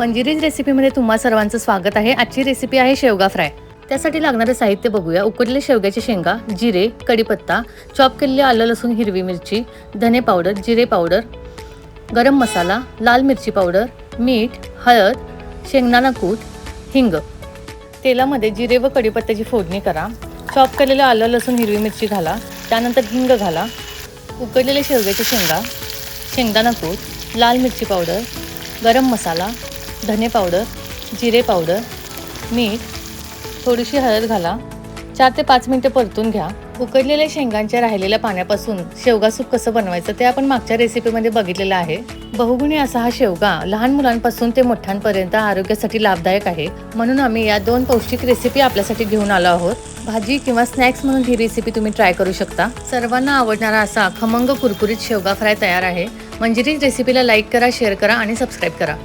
मंजिरीज रेसिपीमध्ये तुम्हा सर्वांचं स्वागत आहे. आजची रेसिपी आहे शेवगा फ्राय. त्यासाठी लागणारे साहित्य बघूया. उकडलेले शेवग्याचे शेंगा जिरे कढीपत्ता चॉप केलेले आलं लसूण हिरवी मिरची धने पावडर जिरे पावडर गरम मसाला लाल मिरची पावडर मीठ हळद शेंगदाणा कूट हिंग. तेलामध्ये जिरे व कढीपत्त्याची फोडणी करा. चॉप केलेलं आलं लसूण हिरवी मिरची घाला. त्यानंतर हिंग घाला. उकडलेले शेवग्याचे शेंगा शेंगदाणा कूट लाल मिरची पावडर गरम मसाला धने पावडर जिरे पावडर मीठ थोडीशी हळद घाला. चार ते पाच मिनटं परतून घ्या. उकडलेल्या शेंगांच्या राहिलेल्या पाण्यापासून शेवगा सूप कसं बनवायचं ते आपण मागच्या रेसिपीमध्ये बघितलेलं आहे. बहुगुणी असा हा शेवगा लहान मुलांपासून ते मोठ्यांपर्यंत आरोग्यासाठी लाभदायक आहे. म्हणून आम्ही या दोन पौष्टिक रेसिपी आपल्यासाठी घेऊन आलो आहोत. भाजी किंवा स्नॅक्स म्हणून ही रेसिपी तुम्ही ट्राय करू शकता. सर्वांना आवडणारा असा खमंग कुरकुरीत शेवगा फ्राय तयार आहे. मंजिरी रेसिपीला लाईक करा शेअर करा आणि सबस्क्राईब करा.